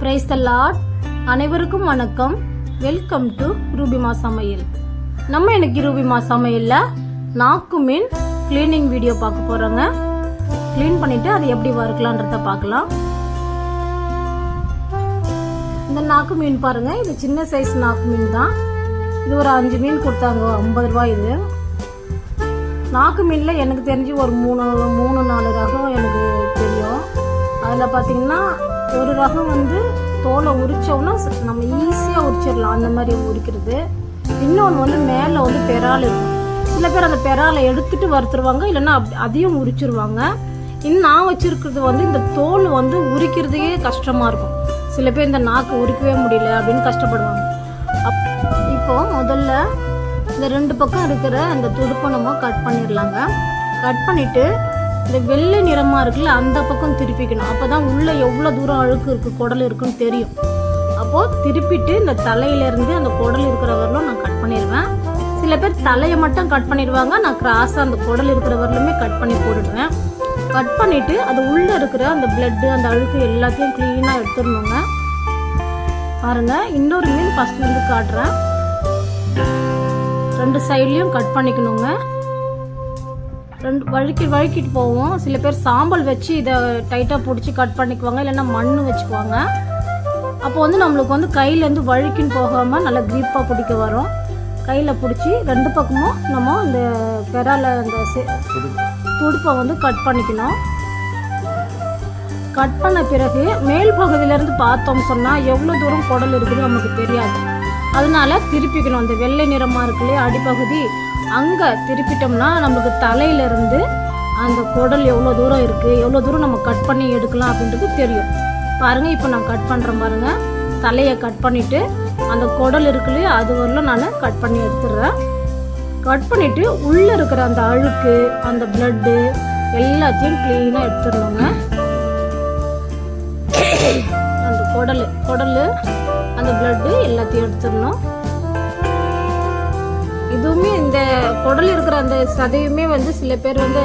Praise the Lord அனைவருக்கும் வணக்கம். Welcome to Rubima சமையல் நம்ம இன்னைக்கு ரூபிமா சமையலில் நாக்கு மீன் க்ளீனிங் வீடியோ பார்க்க போகிறோங்க க்ளீன் பண்ணிவிட்டு அது எப்படி வறுக்கலான்றத பார்க்கலாம். இந்த நாக்கு மீன் பாருங்கள் இது சின்ன சைஸ் நாக்கு மீன் தான். இது ஒரு அஞ்சு மீன் கொடுத்தாங்க. ஐம்பது ரூபாய் இது. நாக்கு மீனில் எனக்கு தெரிஞ்சு ஒரு மூணு மூணு நாலு ரகம் எனக்கு தெரியும். அதில் பார்த்தீங்கன்னா ஒரு ரகம் வந்து தோலை உரிச்சோன்னா நம்ம ஈஸியாக உரிச்சிடலாம் அந்த மாதிரி உரிக்கிறது. இன்னொன்று வந்து மேலே வந்து பெறால் இருக்கும். சில பேர் அந்த பெறாலை எடுத்துட்டு வறுத்துருவாங்க இல்லைன்னா அதையும் உரிச்சிருவாங்க. இன்னும் நான் வச்சுருக்கிறது வந்து இந்த தோல் வந்து உரிக்கிறதையே கஷ்டமாக இருக்கும். சில பேர் இந்த நாக்கு உரிக்கவே முடியல அப்படின்னு கஷ்டப்படுவாங்க. அப் இப்போ முதல்ல இந்த ரெண்டு பக்கம் இருக்கிற அந்த துடுப்பை நம்ம கட் பண்ணிடலாங்க. கட் பண்ணிவிட்டு இந்த வெள்ளை நிறமாக இருக்குல்ல அந்த பக்கம் திருப்பிக்கணும். அப்போ தான் உள்ளே எவ்வளோ தூரம் அழுக்கு இருக்குது குடல் இருக்குன்னு தெரியும். அப்போது திருப்பிட்டு இந்த தலையிலேருந்து அந்த குடல் இருக்கிற வரலும் நான் கட் பண்ணிடுவேன் சில பேர் தலையை மட்டும் கட் பண்ணிடுவாங்க. நான் கிராஸாக அந்த குடல் இருக்கிற வரலுமே கட் பண்ணி போட்டுடுவேன். கட் பண்ணிவிட்டு அது உள்ளே இருக்கிற அந்த பிளட்டு அந்த அழுக்கு எல்லாத்தையும் க்ளீனாக எடுத்துடணுங்க. பாருங்க இன்னொரு மீன் ஃபர்ஸ்ட்ல வந்து காட்டுறேன். ரெண்டு சைட்லேயும் கட் பண்ணிக்கணுங்க. ரெண்டு வழுக்கி வழுக்கிட்டு போவோம். சில பேர் சாம்பல் வச்சு இதை டைட்டாக பிடிச்சி கட் பண்ணிக்குவாங்க. இல்லைன்னா மண் வச்சுக்குவாங்க. அப்போ வந்து நம்மளுக்கு வந்து கையிலேருந்து வழுக்கின்னு போகாமல் நல்லா க்ரீப்பாக பிடிக்க வரும். கையில் பிடிச்சி ரெண்டு பக்கமும் நம்ம இந்த பெறால அந்த துடுப்பை வந்து கட் பண்ணிக்கணும். கட் பண்ண பிறகு மேல் பகுதியிலேருந்து பார்த்தோம் சொன்னால் எவ்வளோ தூரம் குடல் இருக்குது நமக்கு தெரியாது. அதனால திருப்பிக்கணும். அந்த வெள்ளை நிறமாக இருக்கு இல்லையா அடிப்பகுதி. அங்கே திருப்பிட்டோம்னா நமக்கு தலையிலேருந்து அந்த குடல் எவ்வளோ தூரம் இருக்குது எவ்வளோ தூரம் நம்ம கட் பண்ணி எடுக்கலாம் அப்படின்றது தெரியும். பாருங்கள் இப்போ நான் கட் பண்ணுறேன் பாருங்கள் தலையை கட் பண்ணிவிட்டு அந்த குடல் இருக்கு இல்லையா அது வரலாம் நான் கட் பண்ணி எடுத்துடுறேன். கட் பண்ணிவிட்டு உள்ளே இருக்கிற அந்த அழுக்கு அந்த ப்ளட்டு எல்லாத்தையும் க்ளீனாக எடுத்துடணுங்க அந்த குடல் குடல் எல்லாத்தையும் எடுத்துடணும். இதுவுமே இந்த குடல் இருக்கிற அந்த சதையுமே வந்து சில பேர் வந்து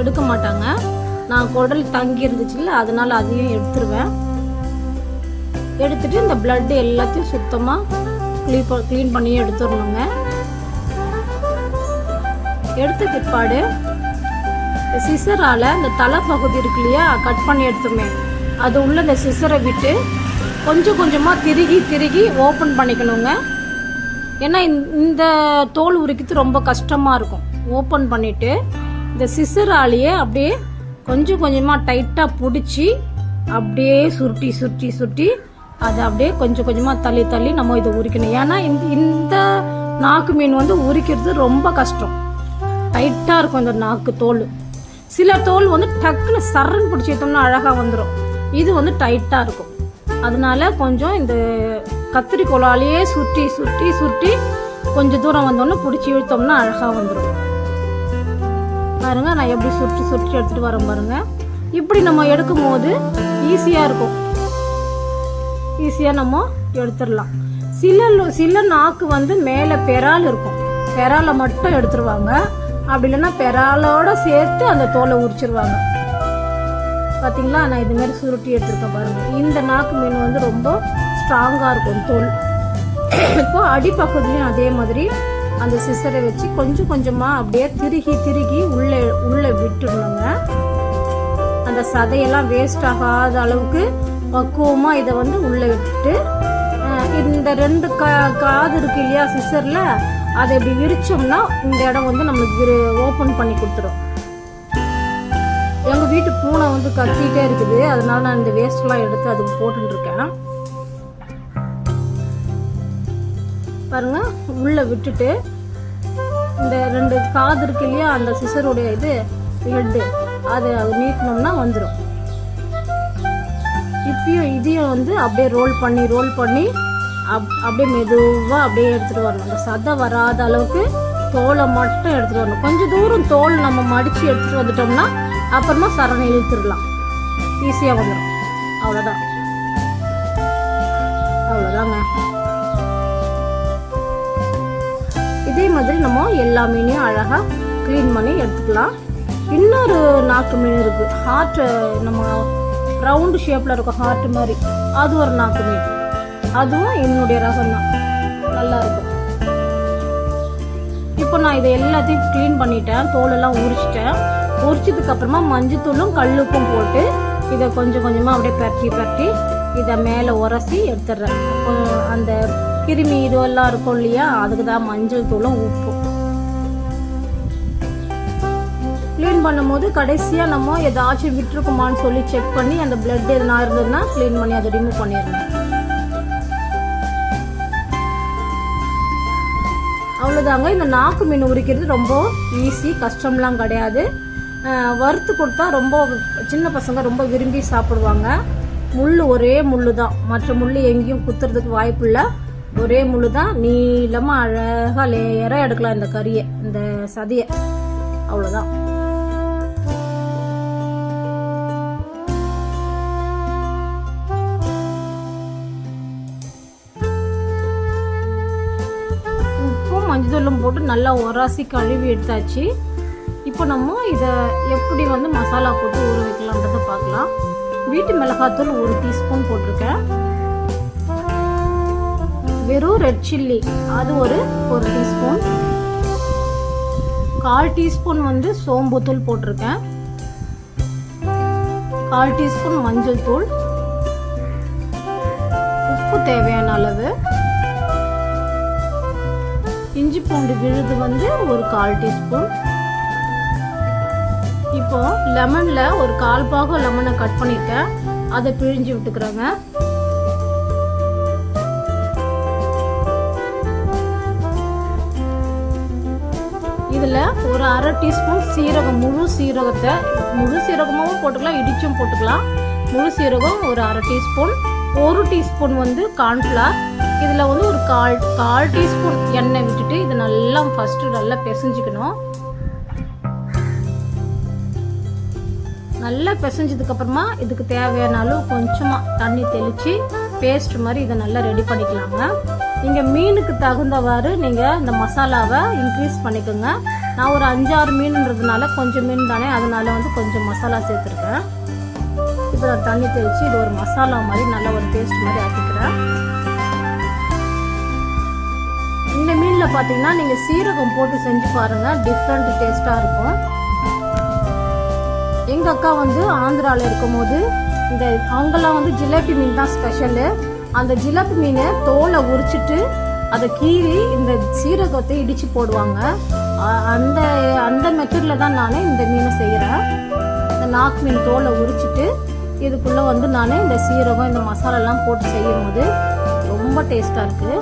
எடுக்க மாட்டாங்க. நான் குடல் தங்கி இருந்துச்சுல்ல அதனால அதையும் எடுத்துருவேன். எடுத்துட்டு இந்த பிளட் எல்லாத்தையும் சுத்தமாக க்ளீன் க்ளீன் பண்ணி எடுத்துடணுங்க. எடுத்த பிற்பாடு சிசரால் இந்த பகுதி இருக்கு இல்லையா கட் பண்ணி எடுத்துமே அது உள்ள இந்த சிசரை விட்டு கொஞ்சம் கொஞ்சமாக திருகி திருகி ஓப்பன் பண்ணிக்கணுங்க. ஏன்னா இந்த- இந்த தோல் உரிக்கிறது ரொம்ப கஷ்டமாக இருக்கும். ஓப்பன் பண்ணிவிட்டு இந்த சிசராலேயே அப்படியே கொஞ்சம் கொஞ்சமாக டைட்டாக பிடிச்சி அப்படியே சுருட்டி சுருட்டி சுருட்டி அதை அப்படியே கொஞ்சம் கொஞ்சமாக தள்ளி தள்ளி நம்ம இதை உரிக்கணும். ஏன்னா இந்த இந்த நாக்கு மீன் வந்து உரிக்கிறது ரொம்ப கஷ்டம். டைட்டாக இருக்கும் இந்த நாக்கு தோல். சில தோல் வந்து டக்குன்னு சரன் பிடிச்சி எடுத்தோம்னா அழகாக வந்துடும் இது வந்து டைட்டாக இருக்கும். அதனால கொஞ்சம் இந்த கத்திரிக்கோலாலேயே சுற்றி சுற்றி சுற்றி கொஞ்சம் தூரம் வந்தோன்னே பிடிச்சி இழுத்தோம்னா அழகாக வந்துடும் பாருங்க நான் எப்படி சுற்றி சுற்றி எடுத்துட்டு வரேன் பாருங்க. இப்படி நம்ம எடுக்கும் போது ஈஸியாக இருக்கும். ஈஸியாக நம்ம எடுத்துடலாம். சில சில நாக்கு வந்து மேலே பெறால் இருக்கும். பெறாலை மட்டும் எடுத்துருவாங்க. அப்படி இல்லைன்னா பெறாலோட சேர்த்து அந்த தோலை உரிச்சிருவாங்க. பார்த்தீங்களா நான் இது மாதிரி சுருட்டி எடுத்திருக்கேன் பாருங்க. இந்த நாக்கு மீன் வந்து ரொம்ப ஸ்ட்ராங்காக இருக்கும் தோல். இப்போ அடிப்பகுதியும் அதே மாதிரி அந்த சிசரை வச்சு கொஞ்சம் கொஞ்சமாக அப்படியே திருகி திருகி உள்ளே உள்ளே விட்டுடணுங்க. அந்த சதையெல்லாம் வேஸ்ட் ஆகாத அளவுக்கு பக்குவமாக இதை வந்து உள்ளே விட்டுட்டு இந்த ரெண்டு கா காது இருக்கு இல்லையா சிசரில் அதை இப்படி விரிச்சோம்னா இந்த இடம் வந்து நம்மளுக்கு ஓப்பன் பண்ணி கொடுத்துரும். எங்கள் வீட்டு பூனை வந்து கத்திட்டே இருக்குது. அதனால நான் இந்த வேஸ்ட்லாம் எடுத்து அதுக்கு போட்டுருக்கேன் இருக்கேன் பாருங்க உள்ளே விட்டுட்டு இந்த ரெண்டு காது இருக்கு இல்லையா அந்த சிசருடைய இது ஹெட்டு அதை அது நீட்டினோம்னா வந்துடும் இப்பயும் இதையும் வந்து அப்படியே ரோல் பண்ணி ரோல் பண்ணி அப் அப்படியே மெதுவாக அப்படியே எடுத்துகிட்டு வரணும். அந்த சதை வராத அளவுக்கு தோலை மட்டும் எடுத்துகிட்டு வரணும். கொஞ்சம் தூரம் தோல் நம்ம மடித்து எடுத்துகிட்டு வந்துட்டோம்னா அப்புறமா சரணை இழுத்துடலாம். ஈஸியாக வந்துடும் அவ்வளோதான் அவ்வளோதாங்க இதே மாதிரி நம்ம எல்லா மீனையும் அழகாக க்ளீன் பண்ணி எடுத்துக்கலாம். இன்னொரு நாக்கு மீன் இருக்குது ஹார்ட்டு நம்ம ரவுண்டு ஷேப்பில் இருக்கும் ஹார்ட் மாதிரி. அது ஒரு நாக்கு மீன். அதுவும் என்னுடைய ரகம் தான் நல்லா இருக்கும். இப்போ நான் இதை எல்லாத்தையும் க்ளீன் பண்ணிட்டேன். தோலெல்லாம் உரிச்சிட்டேன். பொரிச்சதுக்கு அப்புறமா மஞ்சத்தூளும் கல்லுப்பும் போட்டு இதை கொஞ்சம் கொஞ்சமாக அப்படியே பரட்டி பரட்டி இதை மேலே உரசி எடுத்துடுறேன். அந்த கிருமி இதுவெல்லாம் இருக்கும் இல்லையா? அதுக்கு தான் மஞ்சள் தூளும் உப்பும் க்ளீன் பண்ணும்போது கடைசியாக நம்ம ஏதாச்சும் விட்டுருக்குமான்னு சொல்லி செக் பண்ணி அந்த பிளட் எதுனா இருந்ததுன்னா க்ளீன் பண்ணி அதை ரிமூவ் பண்ணிடணும் அவ்வளோதாங்க இந்த நாக்கு மீன் உரிக்கிறது ரொம்ப ஈஸி கஷ்டம்லாம் கிடையாது. வறுத்து கொடுத்தா ரொம்ப சின்ன பசங்க ரொம்ப விரும்பி சாப்பிடுவாங்க. முள் ஒரே முள் தான் மற்ற முள் எங்கேயும் குத்துறதுக்கு வாய்ப்பு இல்லை ஒரே முள் தான் நீளமாக அழகாக லேயராக எடுக்கலாம் இந்த கறியை இந்த சதையை. அவ்வளோதான் உப்பும் தூளும் போட்டு நல்லா உராசி கழுவி எடுத்தாச்சு. இப்போ நம்ம இதை எப்படி வந்து மசாலா போட்டு ஊற வைக்கலான்றத பார்க்கலாம். வீட்டு மிளகாத்தூள் ஒரு டீஸ்பூன் போட்டிருக்கேன். வெறும் ரெட் சில்லி அது ஒரு ஒரு டீஸ்பூன். கால் டீஸ்பூன் வந்து சோம்புத்தூள் போட்டிருக்கேன். கால் டீஸ்பூன் மஞ்சள் தூள். உப்பு தேவையான அளவு. இஞ்சி பூண்டு விழுது வந்து ஒரு கால் டீஸ்பூன். இப்போ லெமன்ல ஒரு கால் பாகம் லெமனை கட் பண்ணிருக்கேன் அதை பிழிஞ்சு விட்டுக்கிறோங்க. இதில் ஒரு அரை டீஸ்பூன் சீரகம் முழு சீரகத்தை முழு சீரகமும் போட்டுக்கலாம் இடிச்சும் போட்டுக்கலாம். முழு சீரகம் ஒரு அரை டீஸ்பூன். ஒரு டீஸ்பூன் வந்து கார்ன்ஃப்ளவர் இதில் வந்து ஒரு கால் கால் டீஸ்பூன் எண்ணெய் விட்டுட்டு இதை நல்லா ஃபஸ்ட்டு நல்லா பிசைஞ்சுக்கணும். நல்லா பிசைஞ்சதுக்கு அப்புறமா இதுக்கு தேவையான அளவு கொஞ்சமாக தண்ணி தெளித்து பேஸ்ட் மாதிரி இதை நல்லா ரெடி பண்ணிக்கலாங்க. நீங்கள் மீனுக்கு தகுந்தவாறு நீங்கள் இந்த மசாலாவை இன்க்ரீஸ் பண்ணிக்கோங்க. நான் ஒரு அஞ்சாறு மீனுன்றதுனால கொஞ்சம் மீன் தானே அதனால வந்து கொஞ்சம் மசாலா சேர்த்துருக்கேன். இப்போ நான் தண்ணி தெளித்து இது ஒரு மசாலா மாதிரி நல்ல ஒரு பேஸ்ட் மாதிரி ஆக்கிக்கிறேன். இந்த மீனில் பார்த்தீங்கன்னா நீங்கள் சீரகம் போட்டு செஞ்சு பாருங்கள் டிஃப்ரெண்ட் டேஸ்ட்டாக இருக்கும். எங்கள் அக்கா வந்து ஆந்திராவில் இருக்கும்போது இந்த அவங்கெல்லாம் வந்து ஜிலேபி மீன் தான் ஸ்பெஷலு அந்த ஜிலேபி மீனை தோலை உரிச்சிட்டு அதை கீறி இந்த சீரகத்தை இடித்து போடுவாங்க. அந்த அந்த மெத்தடில் தான் நான் இந்த மீனை செய்கிறேன் இந்த நாக்கு மீன் தோலை உரிச்சிட்டு இதுக்குள்ளே வந்து நான் இந்த சீரகம் இந்த மசாலாலாம் போட்டு செய்யும் போது ரொம்ப டேஸ்ட்டாக இருக்குது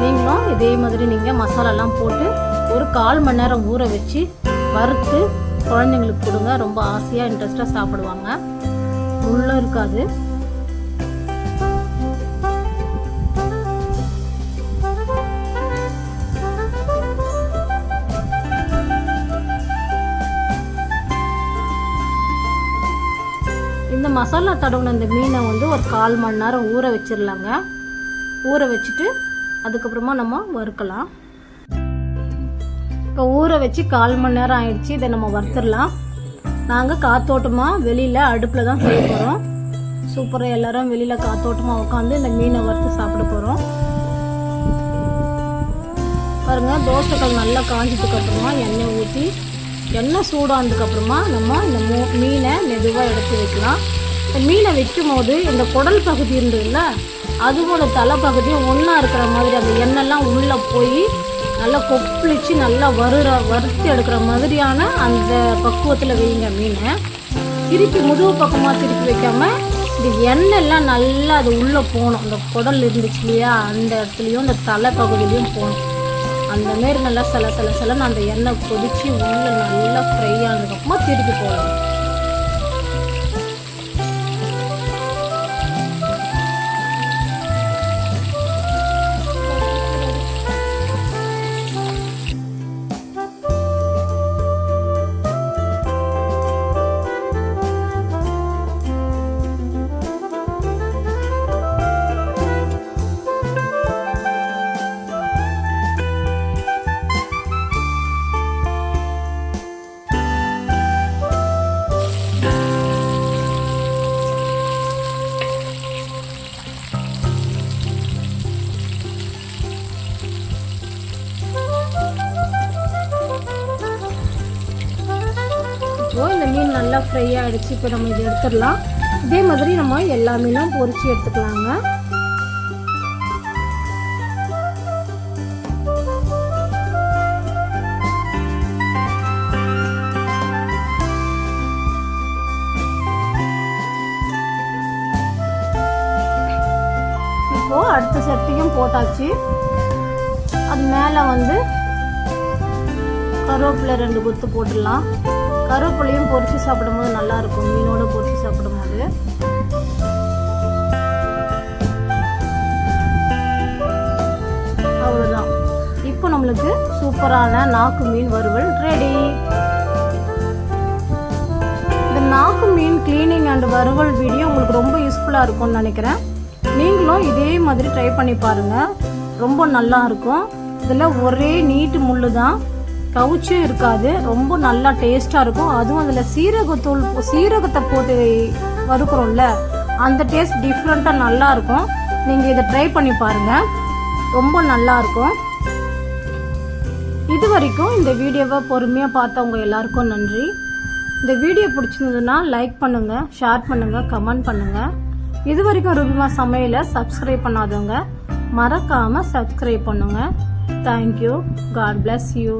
நீங்களும் இதே மாதிரி நீங்கள் மசாலாலாம் போட்டு ஒரு கால் மணி நேரம் ஊற வச்சு வறுத்து குழந்தைங்களுக்கு கொடுங்க. ரொம்ப ஆசையாக இன்ட்ரெஸ்டாக சாப்பிடுவாங்க. முள்ளும் இருக்காது. இந்த மசாலா தடவுன இந்த மீனை வந்து ஒரு கால் மணி நேரம் ஊற வச்சிடலாங்க ஊற வச்சுட்டு அதுக்கப்புறமா நம்ம வறுக்கலாம். இப்போ ஊற வச்சு கால் மணி நேரம் ஆயிடுச்சு. இதை நம்ம வறுத்துடலாம். நாங்கள் காத்தோட்டமாக வெளியில் அடுப்பில் தான் செய்ய போகிறோம் சூப்பராக எல்லாரும் வெளியில் காத்தோட்டமாக உட்காந்து இந்த மீனை வறுத்து சாப்பிட போகிறோம் பாருங்க தோசைகள் நல்லா காஞ்சதுக்கு அப்புறமா எண்ணெய் ஊற்றி எண்ணெய் சூடானதுக்கு அப்புறமா நம்ம இந்த மூ மீனை மெதுவாக எடுத்து வைக்கலாம். இந்த மீனை வைக்கும் போது இந்த குடல் பகுதி இருந்ததுல்ல அதுவோட தலைப்பகுதியும் ஒன்றா இருக்கிற மாதிரி அந்த எண்ணெய்லாம் உள்ளே போய் நல்லா கொப்பளிச்சு நல்லா வறுற வறுத்து எடுக்கிற மாதிரியான அந்த பக்குவத்தில் வைங்க மீனை. திருப்பி முதுகு பக்கமாக திருப்பி வைக்காம இந்த எண்ணெய்லாம் நல்லா அது உள்ளே போகணும். அந்த குடல் இருந்துச்சு இல்லையா? அந்த இடத்துலையும் இந்த தலை பகுதியிலையும் போகணும். அந்த மாரி நல்லா சில சில சிலன்னு அந்த எண்ணெய் கொதித்து உள்ளே நல்லா ஃப்ரை ஆனதுக்கப்புறமா திருப்பி இப்போ இந்த மீன் நல்லா ஃப்ரை ஆகிடுச்சு இப்போ நம்ம இதை எடுத்துடலாம். இதே மாதிரி நம்ம எல்லா மீனும் பொறிச்சு எடுத்துக்கலாங்க. இப்போ அடுத்த செட்டையும் போட்டாச்சு. அது மேலே வந்து கருவேப்பிலை ரெண்டு கொத்து போட்டுடலாம். கருவேப்பிலையும் பொரிச்சு சாப்பிடும்போது நல்லா இருக்கும் மீனோட பொரிச்சு சாப்பிடும்போது. அவ்வளோதான் இப்போ நம்மளுக்கு சூப்பரான நாக்கு மீன் வறுவல் ரெடி இந்த நாக்கு மீன் கிளீனிங் அண்ட் வறுவல் வீடியோ உங்களுக்கு ரொம்ப யூஸ்ஃபுல்லாக இருக்கும்னு நினைக்கிறேன். நீங்களும் இதே மாதிரி ட்ரை பண்ணி பாருங்கள் ரொம்ப நல்லா இருக்கும். இதில் ஒரே நீட்டு முள்ளு தான். கவுச்சும் இருக்காது. ரொம்ப நல்லா டேஸ்ட்டாக இருக்கும். அதுவும் அதில் சீரகத்தூள் சீரகத்தை போட்டு வறுக்கிறோம்ல அந்த டேஸ்ட் டிஃப்ரெண்ட்டாக நல்லா இருக்கும். நீங்கள் இதை ட்ரை பண்ணி பாருங்கள் ரொம்ப நல்லா இருக்கும். இது வரைக்கும் இந்த வீடியோவை பொறுமையாக பார்த்தவங்க எல்லாருக்கும் நன்றி. இந்த வீடியோ பிடிச்சிருந்ததுன்னா லைக் பண்ணுங்கள் ஷேர் பண்ணுங்கள் கமெண்ட் பண்ணுங்கள் இது வரைக்கும் ரூபிமா சமையலை சப்ஸ்கிரைப் பண்ணாதவங்க மறக்காமல் சப்ஸ்கிரைப் பண்ணுங்கள் தேங்க்யூ காட் பிளஸ் யூ